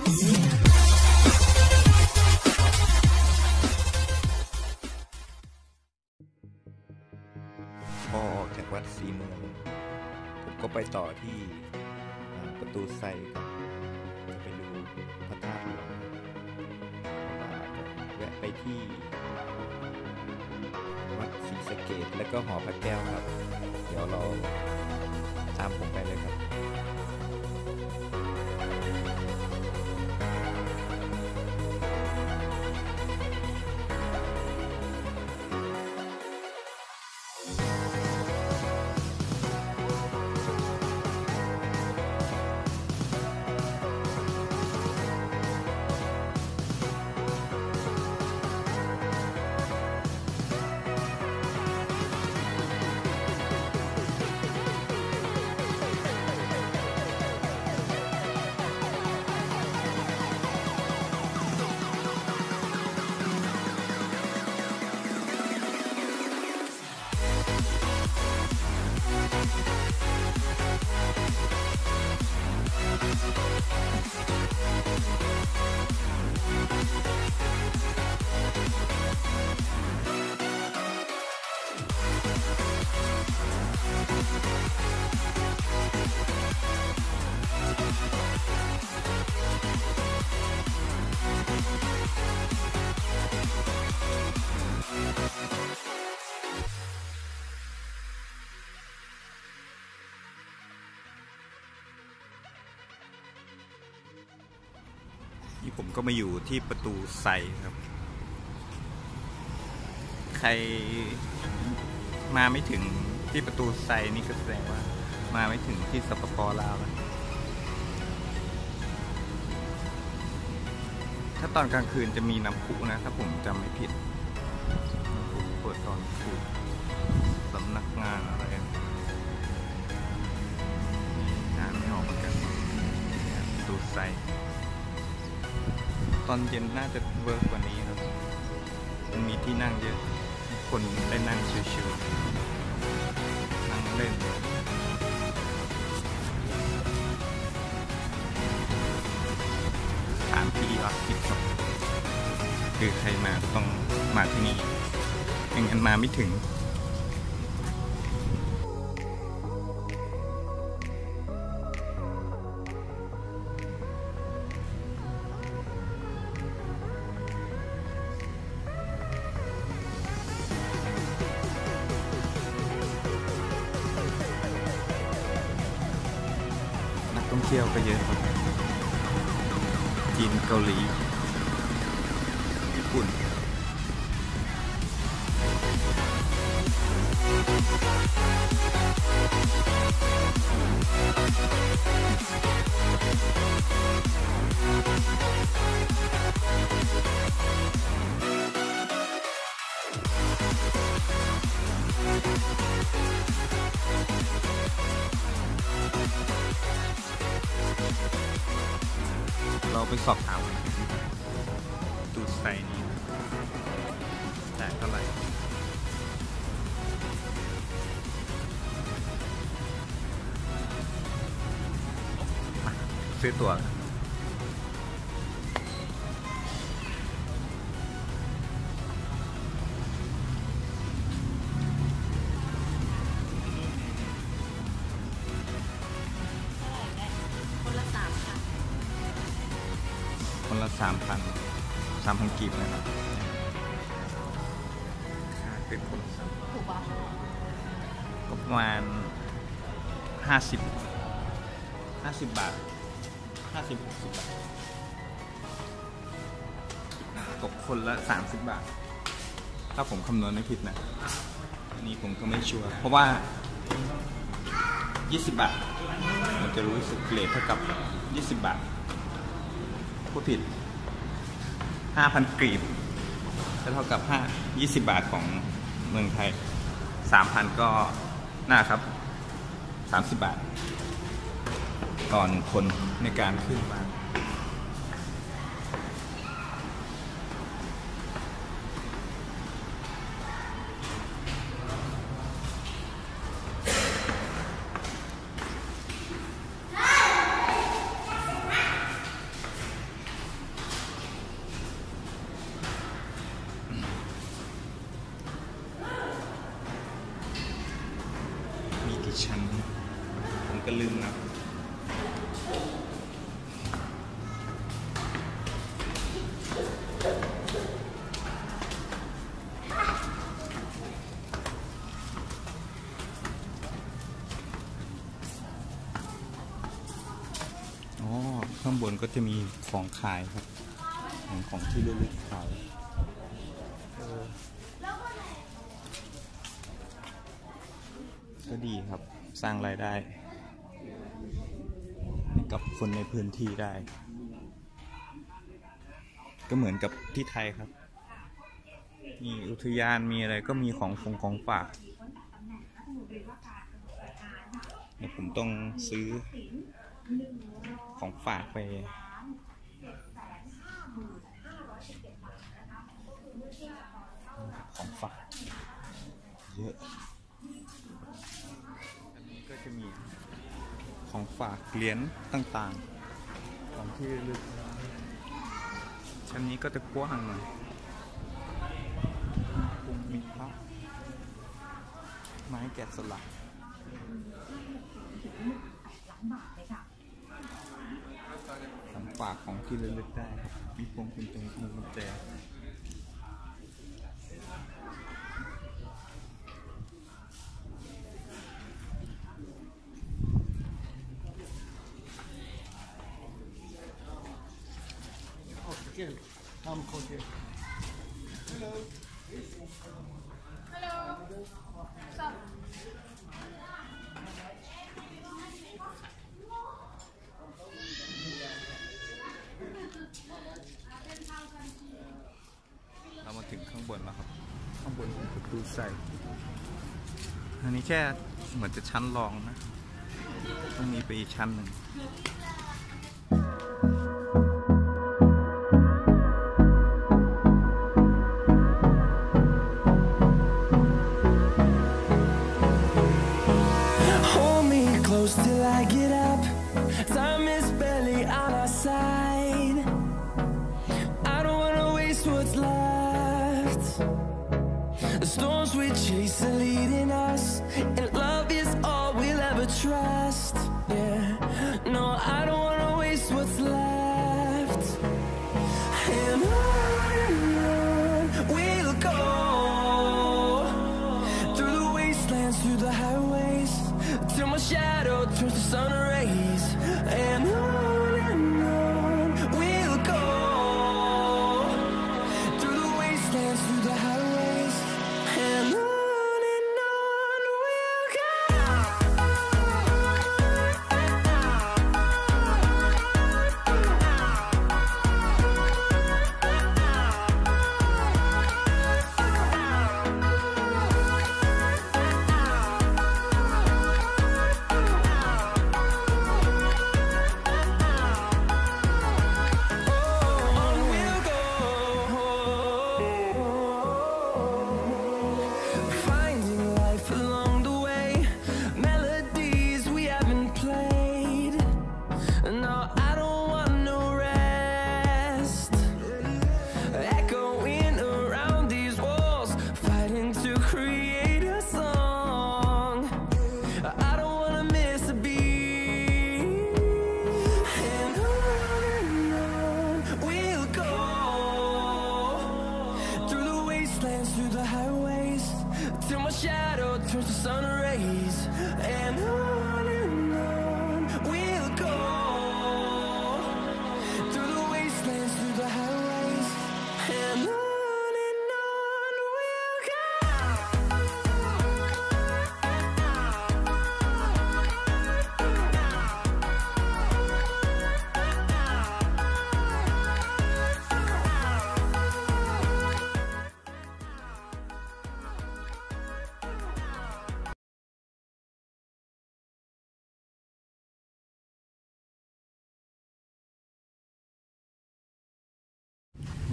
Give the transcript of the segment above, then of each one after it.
พอออกจากวัดสีเมืองผมก็ไปต่อที่ประตูไซจะไปดูพระธาตุหลวงแวะแวะไปที่ วัดศรีสะเกดแล้วก็หอพระแก้วครับ เดี๋ยวเราตามผมไปเลยครับ นี่ผมก็มาอยู่ที่ประตูไซครับ ใครมาไม่ถึงที่ประตูไซนี่ก็แสดงว่า มาไม่ถึงที่สปปลาวแล้วถ้าตอนกลางคืนจะมีน้ำพุนะ ถ้าผมจำไม่ผิดน้ำพุเปิดตอนคืนสำนักงานอะไรงานไม่ออกเหมือนกันประตูไซ ตอนเย็นน่าจะเวิร์กกว่านี้ครับ มันมีที่นั่งเยอะ คนได้นั่งชิวๆ นั่งเล่นถามพี่ออสคิดครับคือใครมาต้องมาที่นี่ไม่งั้นมาไม่ถึง ซื้อตั๋วกันคนละสามพันสามพันกีบนะครับค่าขึ้นคนละสามถูกปะก็ประมาณห้าสิบห้าสิบบาท ห้าสิบหกสิบบาทตกคนละสามสิบบาท ถ้าผมคำนวณไม่ผิดนะ อันนี้ผมก็ไม่ชัวร์เพราะว่า20บาท มันจะรู้สึกเลทเท่ากับ20บาทพูดผิด5,000กรีบก็เท่ากับ5 20บาทของเมืองไทย3,000ก็น่าครับ30บาท ต่อนคนในการขึ้นมา ก็จะมีของขายครับ ของของที่ระลึกขายก็ดีครับสร้างรายได้ให้กับคนในพื้นที่ได้ ก็เหมือนกับที่ไทยครับ มีอุทยานมีอะไรก็มีของฟงของฝากผมต้องซื้อ ของฝากไปของฝากเยอะอันนี้ก็จะมีของฝากเหรียญต่างๆ ของที่ระลึกชั้นนี้ก็จะกว้างหน่อยคงมีพระไม้แกะสลักของ ฝากของที่ระลึกได้ครับมีพวงกุญแจพวงกุญแจ Oh, again, I'm called here. Hello. Stop. เรามาถึงข้างบนแล้วครับ ข้างบนเป็นประตูใส่ อันนี้แค่เหมือนจะชั้นรองนะ ต้องมีไปอีกชั้นหนึ่ง towards the sunrise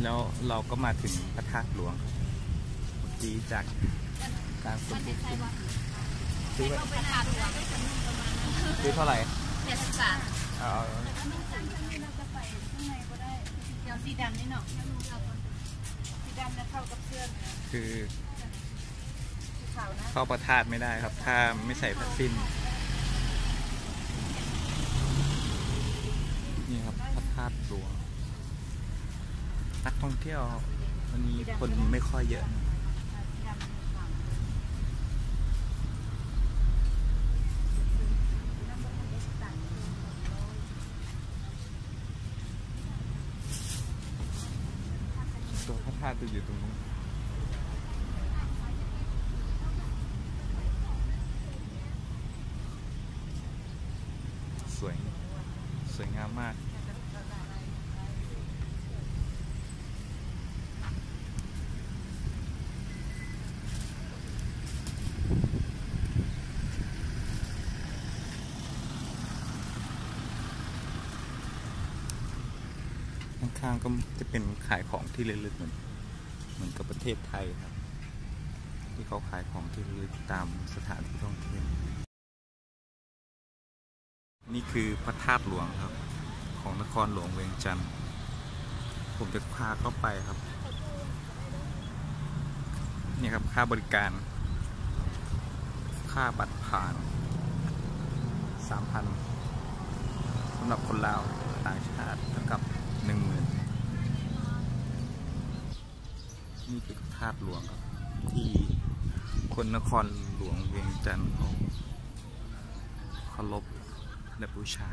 แล้วเราก็มาถึงพระธาตุหลวงครับเมื่อกี้จากการสมบูรณ์ซื้อไว้ไปทานหัวซื้อเท่าไหร่เจ็ดสิบบาทเอาเดี๋ยวสีดำนี่เนาะสีดำนะเข้ากับเสื้อนะคือขาวนะเข้าพระธาตุไม่ได้ครับ ถ้าไม่ใส่ผ้าสิ้นนี่ครับพระธาตุหลวง นักท่องเที่ยววันนี้คนไม่ค่อยเยอะตัวพระธาตุจะอยู่ตรงนู้นสวย สวยงามมากางๆก็จะเป็นขายของที่ระลึกเหมือนเหมือนกับประเทศไทยครับ ที่เขาขายของที่ระลึกตามสถานที่ท่องเที่ยวนี่คือพระธาตุหลวงครับ ของนครหลวงเวียงจันทร์ผมจะพาเข้าไปครับนี่ครับค่าบริการ ค่าบัตรผ่านสามพันสำหรับคนลาวต่างชาติเท่ากับหนึ่งหมื่น นี่คือธาตุหลวงครับ ที่คนนครหลวงเวียงจันทร์เขาเคารพและบูชา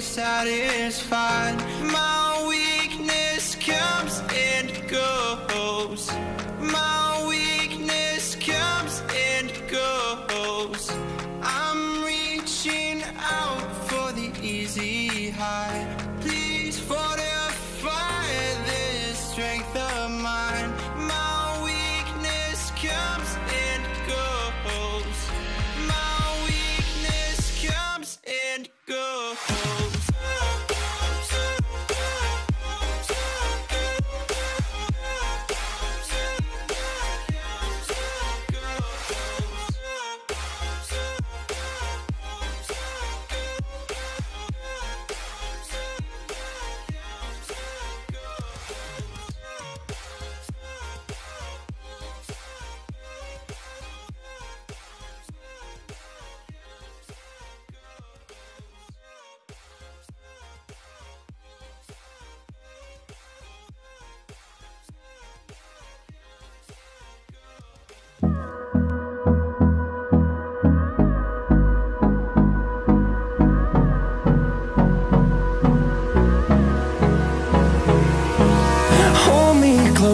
satisfied. My weakness comes and goes. Out for the easy high.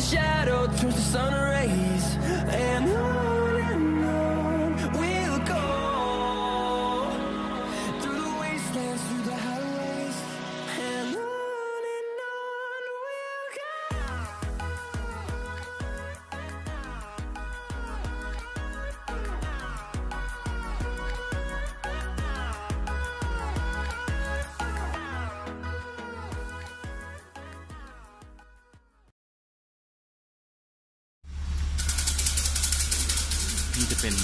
Shadow turns to sun rays. นี่จะเป็น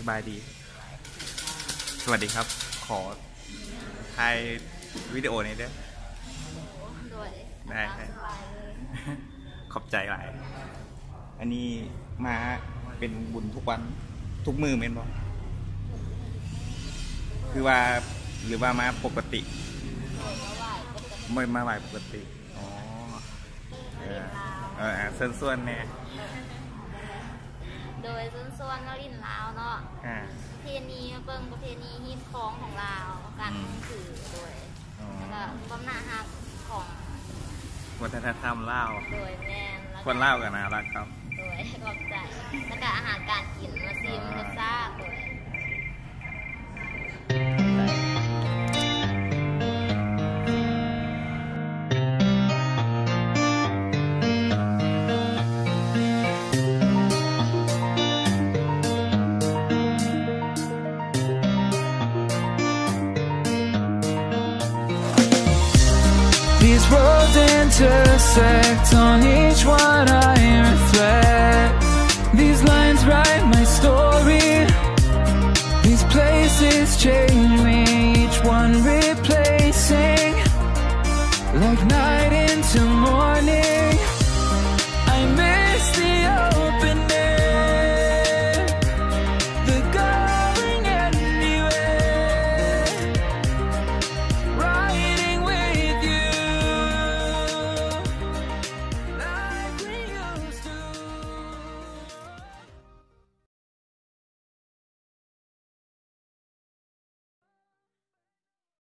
สบายดี สวัสดีครับ ขอถ่ายวิดีโอนี้ด้วยด้วยได้ได้สบายเลยขอบใจหลาย อันนี้มาเป็นบุญทุกวันทุกมือเมนบอกคือว่าหรือว่ามาปกติโอ้ยมาไหว้ปกติไม่มาไหวปกติ อ๋อ เออเออเส้นส่วนแน่ โดยส่วนส่วนนลินลาวเนาะอ่าประเพณีเบิ่งประเพณีฮิตของของลาวการอืมถือโดยอ๋อแล้วก็ความน่าฮักของวัฒนธรรมลาว โดยแม่นแล้วก็คนลาวกันน่ารักครับ โดยขอบใจแล้วก็อาหารการกินมาซิมรสชาติโดย me